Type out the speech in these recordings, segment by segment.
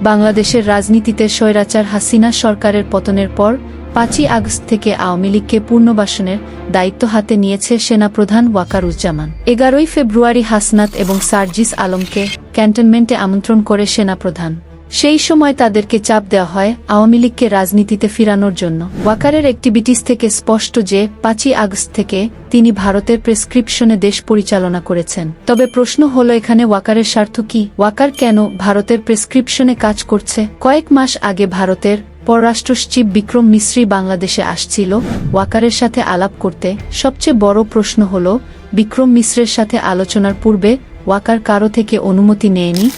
বাংলাদেশের রাজনীতিতে স্বৈরাচার হাসিনা সরকারের পতনের পর পাঁচই আগস্ট থেকে আওয়ামী লীগকে পুনর্বাসনের দায়িত্ব হাতে নিয়েছে সেনাপ্রধান ওয়াকারুজ্জামান। এগারোই ফেব্রুয়ারি হাসনাত এবং সার্জিস আলমকে ক্যান্টনমেন্টে আমন্ত্রণ করে সেনাপ্রধান। সেই সময় তাদেরকে চাপ দেওয়া হয় আওয়ামী লীগকে রাজনীতিতে ফিরানোর জন্য। ওয়াকারের অ্যাক্টিভিটিস থেকে স্পষ্ট যে, পাঁচই আগস্ট থেকে তিনি ভারতের প্রেসক্রিপশনে দেশ পরিচালনা করেছেন। তবে প্রশ্ন হলো এখানে ওয়াকারের স্বার্থ কি? ওয়াকার কেন ভারতের প্রেসক্রিপশনে কাজ করছে? কয়েক মাস আগে ভারতের পররাষ্ট্র সচিব বিক্রম মিশ্রি বাংলাদেশে আসছিল। ওয়াকারের সাথে আলাপ করতে সবচেয়ে বড় প্রশ্ন হল, বিক্রম মিশ্রের সাথে আলোচনার পূর্বে ওয়াকার কারও থেকে অনুমতি নেয়নি?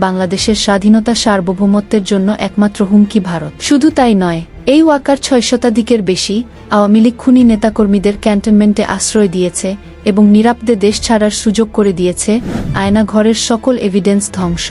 বাংলাদেশের স্বাধীনতা সার্বভৌমত্বের জন্য একমাত্র হুমকি ভারত। শুধু তাই নয়, এই ওয়াকার ছয় শতাধিকের বেশি আওয়ামী লীগ খুনি নেতাকর্মীদের ক্যান্টনমেন্টে আশ্রয় দিয়েছে এবং নিরাপদে দেশ ছাড়ার সুযোগ করে দিয়েছে আয়না ঘরের সকল এভিডেন্স ধ্বংস।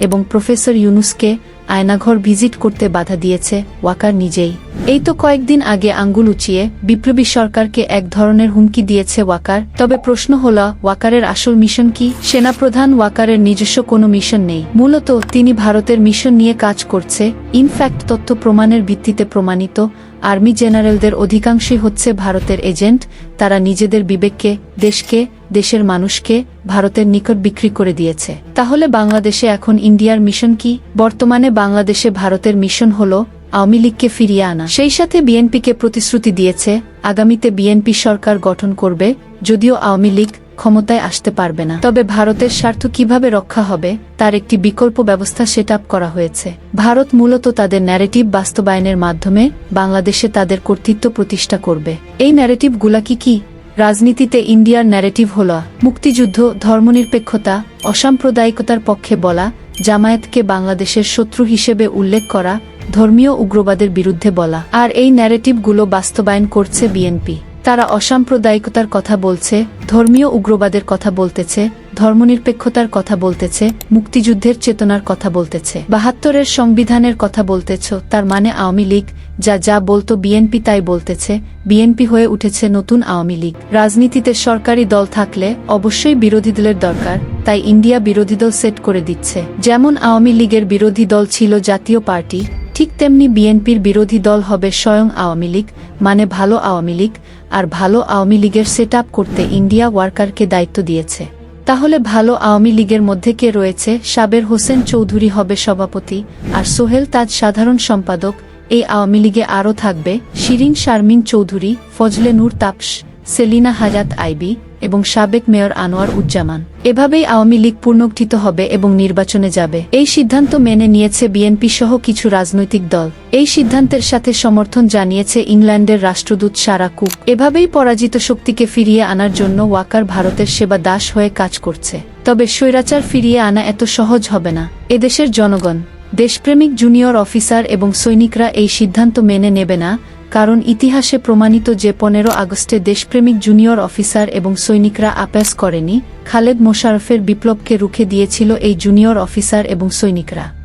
এবং প্রফেসর ইউনুসকে আয়নাঘর ভিজিট করতে বাধা দিয়েছে ওয়াকার নিজেই। এই তো কয়েকদিন আগে আঙ্গুল উঁচিয়ে বিপ্লবী সরকারকে এক ধরনের হুমকি দিয়েছে ওয়াকার। তবে প্রশ্ন হল, ওয়াকারের আসল মিশন কি? সেনাপ্রধান ওয়াকারের নিজস্ব কোনো মিশন নেই। মূলত তিনি ভারতের মিশন নিয়ে কাজ করছে। ইনফ্যাক্ট তথ্য প্রমাণের ভিত্তিতে প্রমাণিত, আর্মি জেনারেলদের অধিকাংশই হচ্ছে ভারতের এজেন্ট। তারা নিজেদের বিবেককে, দেশকে দেশের মানুষকে ভারতের নিকট বিক্রি করে দিয়েছে। তাহলে বাংলাদেশে এখন ইন্ডিয়ার মিশন কি? বর্তমানে বাংলাদেশে ভারতের মিশন হল আওয়ামী লীগকে ফিরিয়ে আনা। সেই সাথে বিএনপিকে প্রতিশ্রুতি দিয়েছে, আগামীতে বিএনপি সরকার গঠন করবে, যদিও আওয়ামী লীগ ক্ষমতায় আসতে পারবে না। তবে ভারতের স্বার্থ কীভাবে রক্ষা হবে, তার একটি বিকল্প ব্যবস্থা সেট করা হয়েছে। ভারত মূলত তাদের ন্যারেটিভ বাস্তবায়নের মাধ্যমে বাংলাদেশে তাদের কর্তৃত্ব প্রতিষ্ঠা করবে। এই ন্যারেটিভগুলা কি কি? রাজনীতিতে ইন্ডিয়ার ন্যারেটিভ হল মুক্তিযুদ্ধ, ধর্মনিরপেক্ষতা, অসাম্প্রদায়িকতার পক্ষে বলা, জামায়াতকে বাংলাদেশের শত্রু হিসেবে উল্লেখ করা, ধর্মীয় উগ্রবাদের বিরুদ্ধে বলা। আর এই ন্যারেটিভগুলো বাস্তবায়ন করছে বিএনপি। তারা অসাম্প্রদায়িকতার কথা বলছে, ধর্মীয় উগ্রবাদের কথা বলতেছে, ধর্মনিরপেক্ষতার কথা বলতেছে, মুক্তিযুদ্ধের চেতনার কথা বলতেছে। বাহাত্তরের সংবিধানের কথা বলতেছ, তার মানে আওয়ামী লীগ, যা যা বলতো বিএনপি তাই বলতেছে, বিএনপি হয়ে উঠেছে নতুন আওয়ামী লীগ। রাজনীতিতে সরকারি দল থাকলে অবশ্যই বিরোধী দলের দরকার, তাই ইন্ডিয়া বিরোধী দল সেট করে দিচ্ছে। যেমন আওয়ামী লীগের বিরোধী দল ছিল জাতীয় পার্টি, ঠিক তেমনি বিএনপির বিরোধী দল হবে স্বয়ং আওয়ামী লীগ মানে ভালো আওয়ামী লীগ আর ভালো আওয়ামী লীগের সেট করতে ইন্ডিয়া ওয়ার্কারকে দায়িত্ব দিয়েছে। তাহলে ভালো আওয়ামী লীগের মধ্যে কে রয়েছে? সাবের হোসেন চৌধুরী হবে সভাপতি, আর সোহেল তাজ সাধারণ সম্পাদক, এই আওয়ামী লীগে আরও থাকবে শিরিন শারমিন চৌধুরী, ফজলে নূর তাপস, সেলিনা হাজাত আইবি এবং সাবেক মেয়র আনোয়ার উজ্জামান। এভাবেই আওয়ামী লীগ পুনর্গঠিত হবে এবং নির্বাচনে যাবে। এই সিদ্ধান্ত মেনে নিয়েছে বিএনপি সহ কিছু রাজনৈতিক দল। এই সিদ্ধান্তের সাথে সমর্থন জানিয়েছে ইংল্যান্ডের রাষ্ট্রদূত সারা কুক। এভাবেই পরাজিত শক্তিকে ফিরিয়ে আনার জন্য ওয়াকার ভারতের সেবা দাস হয়ে কাজ করছে। তবে স্বৈরাচার ফিরিয়ে আনা এত সহজ হবে না। এদেশের জনগণ দেশপ্রেমিক জুনিয়র অফিসার এবং সৈনিকরা এই সিদ্ধান্ত মেনে নেবে না, কারণ ইতিহাসে প্রমাণিত যে পনেরো আগস্টে দেশপ্রেমিক জুনিয়র অফিসার এবং সৈনিকরা আপ্যাস করেনি, খালেদ মোশারফের বিপ্লবকে রুখে দিয়েছিল এই জুনিয়র অফিসার এবং সৈনিকরা।